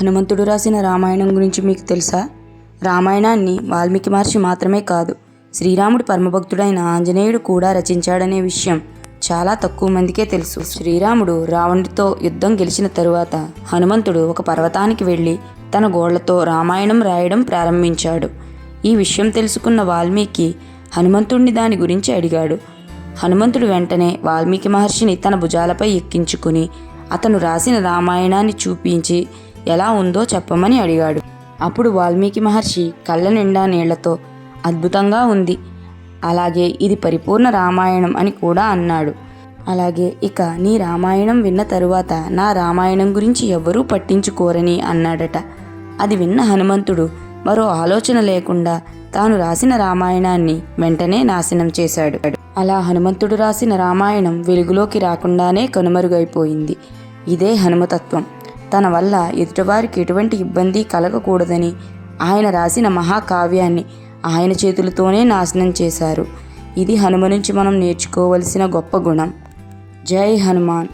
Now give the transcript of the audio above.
హనుమంతుడు రాసిన రామాయణం గురించి మీకు తెలుసా? రామాయణాన్ని వాల్మీకి మహర్షి మాత్రమే కాదు శ్రీరాముడి పరమభక్తుడైన ఆంజనేయుడు కూడా రచించాడనే విషయం చాలా తక్కువ మందికే తెలుసు. శ్రీరాముడు రావణుడితో యుద్ధం గెలిచిన తరువాత హనుమంతుడు ఒక పర్వతానికి వెళ్ళి తన గోళ్ళతో రామాయణం రాయడం ప్రారంభించాడు. ఈ విషయం తెలుసుకున్న వాల్మీకి హనుమంతుడిని దాని గురించి అడిగాడు. హనుమంతుడు వెంటనే వాల్మీకి మహర్షిని తన భుజాలపై ఎక్కించుకుని అతను రాసిన రామాయణాన్ని చూపించి ఎలా ఉందో చెప్పమని అడిగాడు. అప్పుడు వాల్మీకి మహర్షి కళ్ళ నిండా నీళ్ళతో అద్భుతంగా ఉంది. అలాగే ఇది పరిపూర్ణ రామాయణం అని కూడా అన్నాడు. అలాగే ఇక నీ రామాయణం విన్న తరువాత నా రామాయణం గురించి ఎవ్వరూ పట్టించుకోరని అన్నాడట. అది విన్న హనుమంతుడు మరో ఆలోచన లేకుండా తాను రాసిన రామాయణాన్ని వెంటనే నాశనం చేశాడు. అలా హనుమంతుడు రాసిన రామాయణం వెలుగులోకి రాకుండానే కనుమరుగైపోయింది. ఇదే హనుమతత్వం. తన వల్ల ఎదుటివారికి ఎటువంటి ఇబ్బంది కలగకూడదని ఆయన రాసిన మహాకావ్యాన్ని ఆయన చేతులతోనే నాశనం చేశారు. ఇది హనుమ నుంచి మనం నేర్చుకోవలసిన గొప్ప గుణం. జై హనుమాన్.